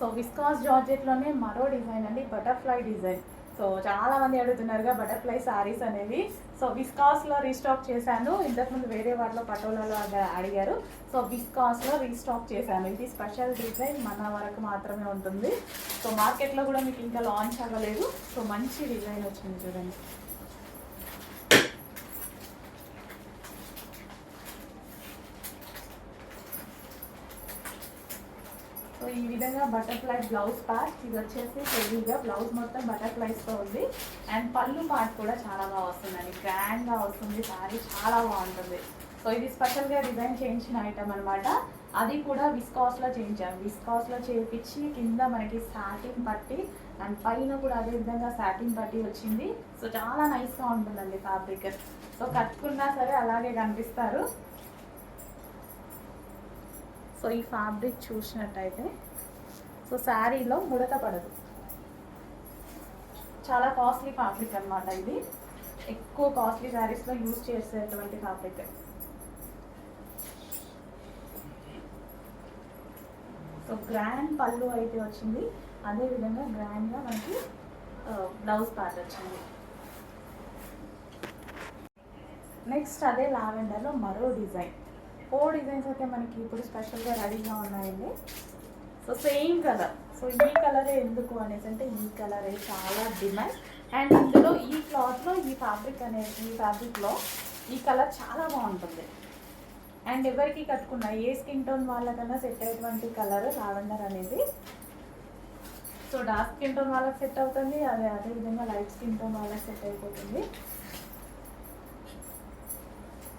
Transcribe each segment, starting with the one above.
So viscous జార్జెట్లోనే మరో design అండి butterfly design. So చాలా మంది అడుగుతున్నారుగా బటర్ఫ్లై సారీస్ అనేవి. సో విస్కాస్లో రీస్టాక్ చేశాను. ఇంతకుముందు వేరే వాటిలో పటోలలో అడిగారు. సో విస్కాస్లో రీస్టాక్ చేశాను. ఇది స్పెషల్ డిజైన్ మన వరకు మాత్రమే ఉంటుంది. సో మార్కెట్లో కూడా మీకు ఇంకా లాంచ్ అవ్వలేదు. సో మంచి డిజైన్ వచ్చింది చూడండి. ఈ విధంగా బటర్ఫ్లై బ్లౌజ్ పార్ట్ ఇది వచ్చేసి హెవీగా బ్లౌజ్ మొత్తం బటర్ఫ్లైస్తో ఉంది. అండ్ పళ్ళు పార్ట్ కూడా చాలా బాగా వస్తుందండి. గ్రాండ్గా వస్తుంది. శారీ చాలా బాగుంటుంది. సో ఇది స్పెషల్గా డిజైన్ చేయించిన ఐటమ్ అనమాట అది కూడా విస్కాస్లో చేయించాను విస్కాస్లో చేయించి కింద మనకి సాటిన్ పట్టి అండ్ పైన కూడా అదే విధంగా సాటిన్ పట్టి వచ్చింది. సో చాలా నైస్గా ఉంటుందండి ఫ్యాబ్రిక్ సో కట్టుకున్నా సరే అలాగే కనిపిస్తారు. సో ఈ ఫ్యాబ్రిక్ చూసినట్టయితే సో శారీలో ముడత పడదు. చాలా కాస్ట్లీ ఫ్యాబ్రిక్ అనమాట ఇది. ఎక్కువ కాస్ట్లీ శారీస్లో యూజ్ చేసేటువంటి ఫ్యాబ్రిక్. సో గ్రాండ్ పళ్ళు అయితే వచ్చింది. అదే విధంగా గ్రాండ్గా మనకి బ్లౌజ్ పార్ట్ వచ్చింది. నెక్స్ట్ అదే లావెండర్లో మరో డిజైన్. ఫోర్ డిజైన్స్ అయితే మనకి ఇప్పుడు స్పెషల్గా రెడీగా ఉన్నాయండి. సో సేమ్ కలర్ సో ఈ కలరే ఎందుకు అనేసి అంటే ఈ కలరే చాలా డిమాండ్ అండ్ ఇందులో ఈ క్లాత్లో ఈ ఫ్యాబ్రిక్ అనేది ఈ ఫ్యాబ్రిక్లో ఈ కలర్ చాలా బాగుంటుంది. అండ్ ఎవరికి కట్టుకున్నా ఏ స్కిన్ టోన్ వాళ్ళకన్నా సెట్ అయ్యేటువంటి కలర్ లావెండర్ అనేది. సో డార్క్ స్కిన్ టోన్ వాళ్ళకి సెట్ అవుతుంది. అదే అదే విధంగా లైట్ స్కిన్ టోన్ వాళ్ళకి సెట్ అయిపోతుంది.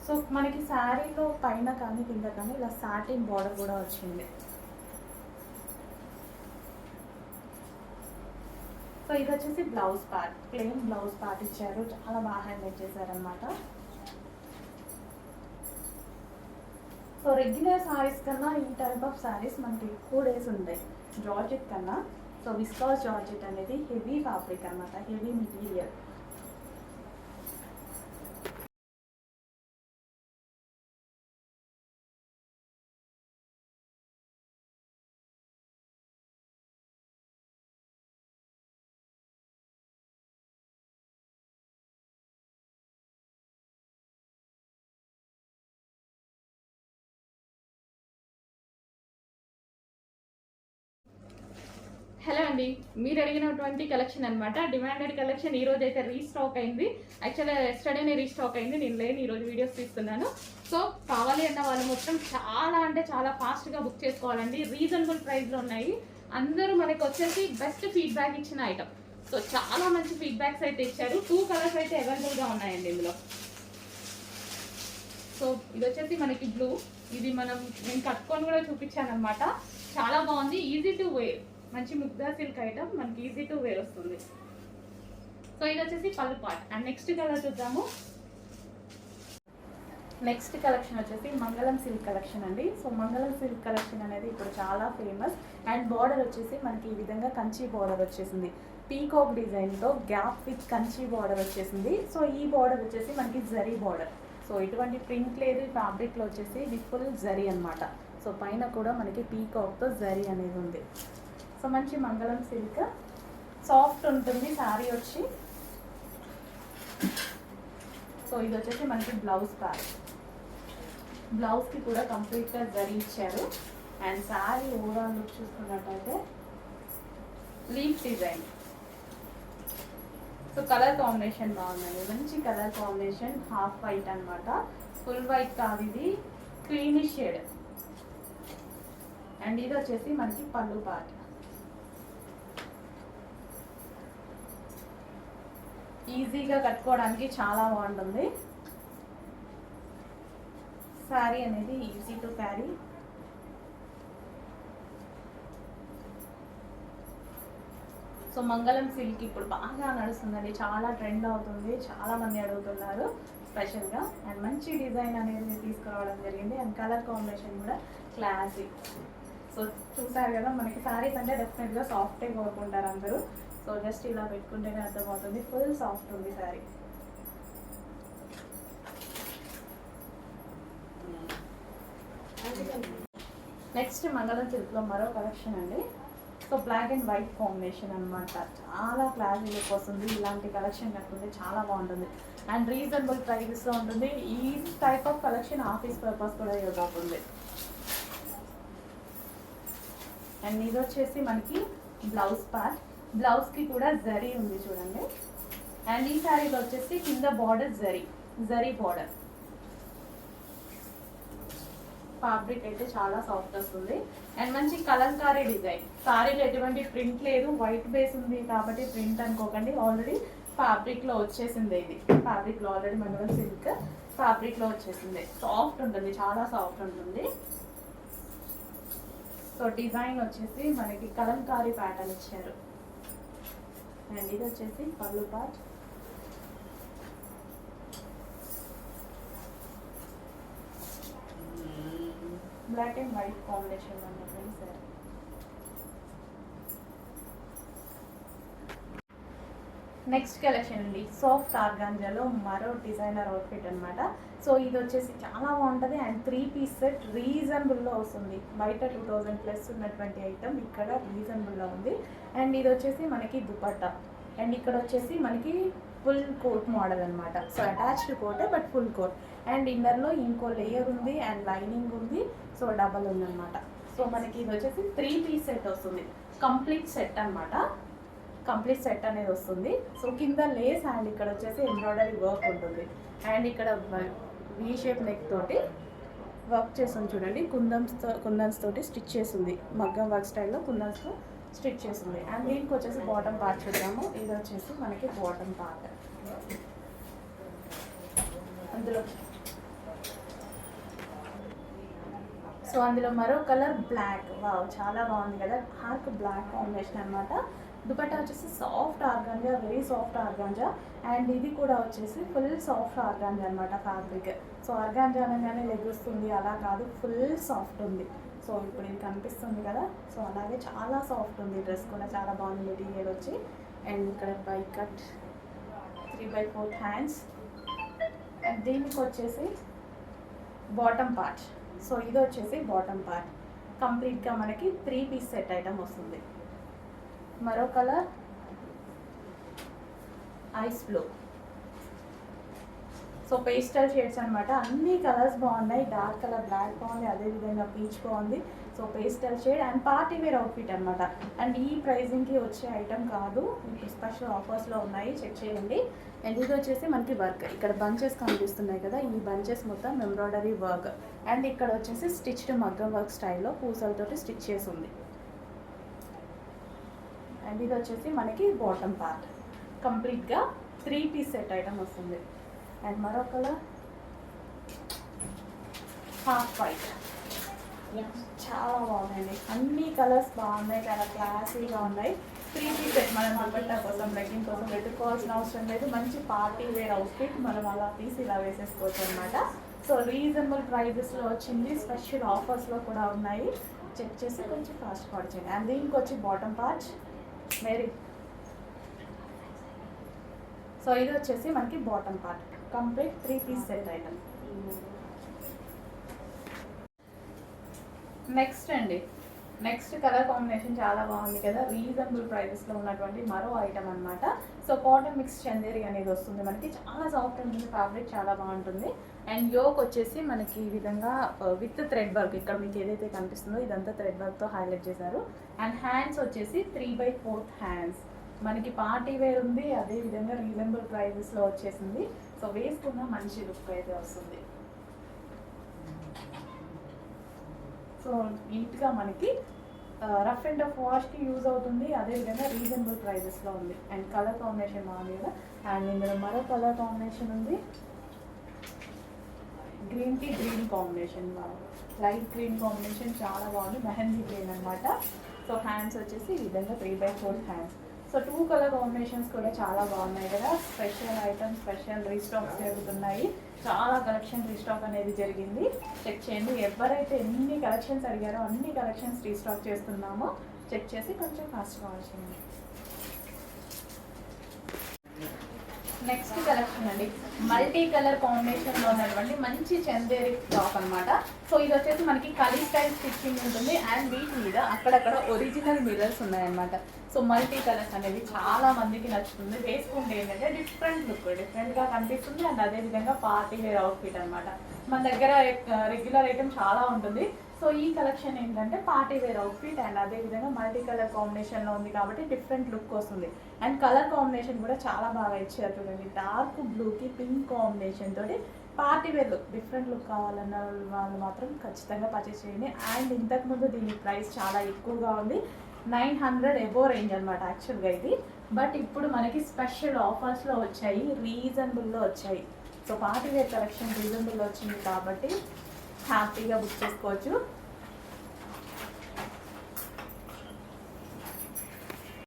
సో మనకి శారీలో పైన కానీ కింద కానీ ఇలా సాటిన్ బార్డర్ కూడా వచ్చింది. ఇది వచ్చేసి blouse part. Plain blouse part ఇచ్చారు. చాలా బాగా హైలైట్ చేశారనమాట సో రెగ్యులర్ సారీస్ కన్నా ఈ టైప్ ఆఫ్ సారీస్ మనకి ఎక్కువ డేస్ ఉంటాయి. జార్జెట్ కన్నా. సో విస్కాస్ జార్జెట్ అనేది హెవీ ఫ్యాబ్రిక్ అన్నమాట. హెవీ మెటీరియల్ హలో అండి మీరు అడిగినటువంటి కలెక్షన్ అనమాట డిమాండెడ్ కలెక్షన్ ఈ రోజు అయితే రీస్టాక్ అయింది. యాక్చువల్గా ఎస్టర్డేనే రీస్టాక్ అయింది. నేను లేని ఈరోజు వీడియోస్ తీస్తున్నాను. సో కావాలి అన్న వాళ్ళు మొత్తం చాలా అంటే చాలా ఫాస్ట్గా బుక్ చేసుకోవాలండి. రీజనబుల్ ప్రైస్లో ఉన్నాయి. అందరూ మనకు వచ్చేసి బెస్ట్ ఫీడ్బ్యాక్ ఇచ్చిన ఐటమ్ సో చాలా మంచి ఫీడ్బ్యాక్స్ అయితే ఇచ్చారు. టూ కలర్స్ అయితే అవైలబుల్గా ఉన్నాయండి ఇందులో. సో ఇది వచ్చేసి మనకి బ్లూ ఇది మనం నేను కట్టుకొని కూడా చూపించాను అనమాట చాలా బాగుంది. ఈజీ టు వేర్ మంచి ముగ్దా సిల్క్ ఐటమ్ మనకి ఈజీ టు వేర్ వస్తుంది. సో ఇది వచ్చేసి pallu part and next colour చూద్దాము. నెక్స్ట్ కలెక్షన్ వచ్చేసి మంగళం సిల్క్ కలెక్షన్ అండి. సో మంగళం సిల్క్ కలెక్షన్ అనేది ఇప్పుడు చాలా ఫేమస్ అండ్ బార్డర్ వచ్చేసి మనకి ఈ విధంగా కంచి బార్డర్ వచ్చేసింది. పీకాక్ డిజైన్తో గ్యాప్ విత్ కంచి బార్డర్ వచ్చేసింది. సో ఈ బార్డర్ వచ్చేసి మనకి జరీ బార్డర్ సో ఇటువంటి ప్రింట్ లేదు ఫ్యాబ్రిక్లో వచ్చేసి విఫుల్ ఫుల్ జరీ అనమాట సో పైన కూడా మనకి పీకాక్తో జరీ అనేది ఉంది. సో మంచి మంగళం సిల్క్. సాఫ్ట్ ఉంటుంది శారీ వచ్చి. సో ఇది వచ్చేసి మనకి బ్లౌజ్ ప్యాక్ బ్లౌజ్కి కూడా కంప్లీట్గా జరీ ఇచ్చారు. అండ్ శారీ ఓవరాల్ లుక్ చూసుకున్నట్టయితే leaf design so colour combination బాగుందండి. మంచి కలర్ కాంబినేషన్ హాఫ్ వైట్ అన్నమాట. ఫుల్ వైట్ కాదు ఇది. క్రీమీ షేడ్ అండ్ ఇది వచ్చేసి మనకి పళ్ళు పార్ట్. ఈజీగా కట్టుకోవడానికి చాలా బాగుంటుంది. శారీ అనేది easy to carry. So Mangalam silk ఇప్పుడు బాగా నడుస్తుందండి. చాలా ట్రెండ్ అవుతుంది. చాలా మంది అడుగుతున్నారు స్పెషల్గా అండ్ మంచి డిజైన్ అనేది తీసుకురావడం జరిగింది. అండ్ కలర్ కాంబినేషన్ కూడా క్లాసిక్ సో చూసారు కదా మనకి శారీస్ అంటే డెఫినెట్గా సాఫ్టే కోరుకుంటారు అందరూ. సో జస్ట్ ఇలా పెట్టుకుంటేనే అర్థమవుతుంది. ఫుల్ సాఫ్ట్ ఉంది శారీ నెక్స్ట్ మంగళం సిల్క్లో మరో కలెక్షన్ అండి. So black and white combination అన్నమాట. చాలా క్లాసీ లుక్ వస్తుంది. ఇలాంటి కలెక్షన్ కట్టుకుంటే చాలా బాగుంటుంది. అండ్ రీజనబుల్ ప్రైజెస్లో ఉంటుంది. ఈ type of collection office purpose కూడా యూజ్ అవుతుంది అండ్ ఇది వచ్చేసి మనకి బ్లౌజ్ పార్ట్ బ్లౌజ్కి కూడా జరీ ఉంది చూడండి. అండ్ ఈ శారీలో వచ్చేసి కింద border zari zari border fabric అయితే చాలా సాఫ్ట్ వస్తుంది. అండ్ మంచి కలంకారీ డిజైన్. సారీలో ఎటువంటి ప్రింట్ లేదు వైట్ బేస్ ఉంది కాబట్టి ప్రింట్ అనుకోకండి. ఆల్రెడీ ఫ్యాబ్రిక్లో వచ్చేసింది ఇది. ఫ్యాబ్రిక్లో ఆల్రెడీ మంగళం సిల్క్ ఫ్యాబ్రిక్లో వచ్చేసింది. సాఫ్ట్ ఉంటుంది చాలా సాఫ్ట్ ఉంటుంది. సో డిజైన్ వచ్చేసి మనకి కలంకారీ ప్యాటర్న్ ఇచ్చారు. అండ్ ఇది వచ్చేసి pallu part black and white combination అన్నమాట సార్ నెక్స్ట్ కలెక్షన్ అండి. సాఫ్ట్ ఆర్గాంజాలో మరో డిజైనర్ అవుట్ఫిట్ అనమాట సో ఇది వచ్చేసి చాలా బాగుంటుంది. అండ్ త్రీ పీస్ సెట్ రీజనబుల్లో వస్తుంది. బయట టూ థౌజండ్ ప్లస్ ఉన్నటువంటి ఐటమ్ ఇక్కడ రీజనబుల్లో ఉంది. అండ్ ఇది వచ్చేసి మనకి దుపట్టా. అండ్ ఇక్కడ వచ్చేసి మనకి ఫుల్ కోట్ మోడల్ అనమాట సో అటాచ్డ్ కోటే బట్ ఫుల్ కోట్ అండ్ ఇన్నర్లో ఇంకో లేయర్ ఉంది అండ్ లైనింగ్ ఉంది. సో డబల్ ఉందన్నమాట సో మనకి ఇది వచ్చేసి త్రీ పీస్ సెట్ వస్తుంది. కంప్లీట్ సెట్ అనమాట కంప్లీట్ సెట్ అనేది వస్తుంది. సో కింద లేస్ అండ్ ఇక్కడ వచ్చేసి ఎంబ్రాయిడరీ వర్క్ ఉంటుంది. అండ్ ఇక్కడ వీ షేప్ నెక్ తోటి వర్క్ చేస్తుంది చూడండి. కుందన్స్తో కుందన్స్ తోటి స్టిచ్ చేసింది మగ్గం వర్క్ స్టైల్లో కుందన్స్తో స్టిచ్ చేసింది అండ్ దీనికి వచ్చేసి బాటమ్ పార్ట్ చూద్దాము. ఇది వచ్చేసి మనకి బాటమ్ పార్ట్ అందులో సో అందులో మరో కలర్ బ్లాక్ వావ్ చాలా బాగుంది కదా. హార్క్ బ్లాక్ కాంబినేషన్ అన్నమాట. దుపట్టా వచ్చేసి soft organza very soft organza and ఇది కూడా వచ్చేసి ఫుల్ సాఫ్ట్ ఆర్గాంజా అనమాట ఫ్యాబ్రిక్ సో ఆర్గాంజా అనగానే లెగుస్తుంది అలా కాదు ఫుల్ సాఫ్ట్ ఉంది. సో ఇప్పుడు ఇది కనిపిస్తుంది కదా. సో అలాగే చాలా సాఫ్ట్ ఉంది డ్రెస్ కూడా చాలా బాగుంది మెటీరియల్ వచ్చి. అండ్ ఇక్కడ by cut three by four hands and దీనికి వచ్చేసి బాటమ్ పార్ట్ సో ఇది వచ్చేసి బాటమ్ పార్ట్ కంప్లీట్గా మనకి త్రీ పీస్ సెట్ ఐటమ్ వస్తుంది. మరో colour? Ice blue. So pastel shades అనమాట అన్ని కలర్స్ బాగున్నాయి. డార్క్ కలర్ బ్లాక్ బాగుంది. అదేవిధంగా పీచ్ బాగుంది. So pastel shade and party wear outfit అనమాట అండ్ ఈ ప్రైజింగ్కి వచ్చే ఐటమ్ కాదు. ఇప్పుడు స్పెషల్ ఆఫర్స్లో ఉన్నాయి. చెక్ చేయండి. అండ్ ఇది వచ్చేసి మనకి వర్క్. ఇక్కడ బంచెస్ కనిపిస్తున్నాయి కదా. ఈ బంచెస్ మొత్తం ఎంబ్రాయిడరీ వర్క్. అండ్ ఇక్కడ వచ్చేసి స్టిచ్డ్ మగ్గం వర్క్ స్టైల్లో పూసలతోటి స్టిచ్ చేసి ఉంది. అండ్ ఇది వచ్చేసి మనకి బాటమ్ పార్ట్ కంప్లీట్గా త్రీ పీస్ సెట్ ఐటమ్ వస్తుంది. అండ్ మరో కలర్ హాఫ్ వైట్ చాలా బాగున్నాయండి. అన్ని కలర్స్ బాగున్నాయి చాలా క్లాసీగా ఉన్నాయి. త్రీ పీస్ సెట్ మనం దుపట్టా కోసం లెగ్గింగ్ కోసం వెతుక్కోవాల్సిన అవసరం లేదు. మంచి పార్టీ వేర్ అవుట్ఫిట్ మనం అలా తీసి ఇలా వేసేసుకోవచ్చు అనమాట సో రీజనబుల్ ప్రైజెస్లో వచ్చింది. స్పెషల్ ఆఫర్స్లో కూడా ఉన్నాయి. చెక్ చేసి కొంచెం ఫాస్ట్ పాడు చేయండి. అండ్ దీనికి వచ్చి బాటమ్ పార్ట్ మేరీ. సో ఇది వచ్చేసి మనకి bottom part complete three piece set item next అండి. నెక్స్ట్ కలర్ కాంబినేషన్ చాలా బాగుంది కదా. రీజనబుల్ ప్రైజెస్లో ఉన్నటువంటి మరో ఐటమ్ అనమాట సో కాటన్ మిక్స్ చందేరి అనేది వస్తుంది మనకి. చాలా సాఫ్ట్ ఉంటుంది ఫ్యాబ్రిక్ చాలా బాగుంటుంది. అండ్ యోక్ వచ్చేసి మనకి ఈ విధంగా విత్ థ్రెడ్ వర్క్ ఇక్కడ మీకు ఏదైతే కనిపిస్తుందో ఇదంతా థ్రెడ్ వర్క్తో హైలైట్ చేశారు. అండ్ హ్యాండ్స్ వచ్చేసి త్రీ బై ఫోర్త్ హ్యాండ్స్ మనకి పార్టీ వేర్ ఉంది. అదే విధంగా రీజనబుల్ ప్రైజెస్లో వచ్చేసింది. సో వేసుకున్న మంచి లుక్ అయితే వస్తుంది. సో నీట్గా మనకి రఫ్ అండ్ టఫ్ వాష్కి యూజ్ అవుతుంది. అదేవిధంగా రీజనబుల్ ప్రైజెస్లో ఉంది. అండ్ కలర్ కాంబినేషన్ బాగుంది అండ్ ఇందులో మరో కలర్ కాంబినేషన్ ఉంది. గ్రీన్ టీ గ్రీన్ కాంబినేషన్ బాగుంది లైట్ గ్రీన్ కాంబినేషన్ చాలా బాగుంది. మెహందీ గ్రీన్ అనమాట సో హ్యాండ్స్ వచ్చేసి ఈ విధంగా three by four hands. So two colour combinations కూడా చాలా బాగున్నాయి కదా. స్పెషల్ ఐటమ్స్ స్పెషల్ రీస్టాక్స్ జరుగుతున్నాయి. చాలా కలెక్షన్ రీస్టాక్ అనేది జరిగింది. చెక్ చేయండి. ఎవరైతే ఎన్ని కలెక్షన్స్ అడిగారో అన్ని కలెక్షన్స్ రీస్టాక్ చేస్తున్నామో చెక్ చేసి కొంచెం ఫాస్ట్గా చేయండి. నెక్స్ట్ కలెక్షన్ అండి. మల్టీ కలర్ కాంబినేషన్లో ఉన్నటువంటి మంచి చందేరి టాప్ అన్నమాట. సో ఇది వచ్చేసి మనకి కలీ స్టైల్ స్టిచ్చింగ్ ఉంటుంది అండ్ వీటి మీద అక్కడక్కడ ఒరిజినల్ మిర్రర్స్ ఉన్నాయన్నమాట. సో మల్టీ కలర్స్ అనేది చాలా మందికి నచ్చుతుంది. వేసుకుంటే ఏంటంటే డిఫరెంట్ లుక్ డిఫరెంట్గా కనిపిస్తుంది. అండ్ అదే విధంగా పార్టీ వేర్ అవుట్ఫిట్ అనమాట మన దగ్గర eh, రెగ్యులర్ ఐటమ్ చాలా ఉంటుంది. సో ఈ కలెక్షన్ ఏంటంటే పార్టీ వేర్ అవుట్ఫిట్ అండ్ అదే విధంగా మల్టీ కలర్ కాంబినేషన్లో ఉంది కాబట్టి డిఫరెంట్ లుక్ వస్తుంది. అండ్ కలర్ కాంబినేషన్ కూడా చాలా బాగా ఇచ్చారు చూడండి. డార్క్ బ్లూకి పింక్ కాంబినేషన్ తోటి party wear look different look కావాలన్న వాళ్ళు మాత్రం ఖచ్చితంగా పర్చేస్ చేయండి. అండ్ ఇంతకుముందు దీని ప్రైస్ చాలా ఎక్కువగా ఉంది. నైన్ హండ్రెడ్ ఎబో రేంజ్ అనమాట యాక్చువల్గా ఇది. బట్ ఇప్పుడు మనకి స్పెషల్ ఆఫర్స్లో వచ్చాయి రీజనబుల్లో వచ్చాయి. సో పార్టీ వేర్ కలెక్షన్ రీజనబుల్లో వచ్చింది కాబట్టి హ్యాపీగా బుక్ చేసుకోవచ్చు.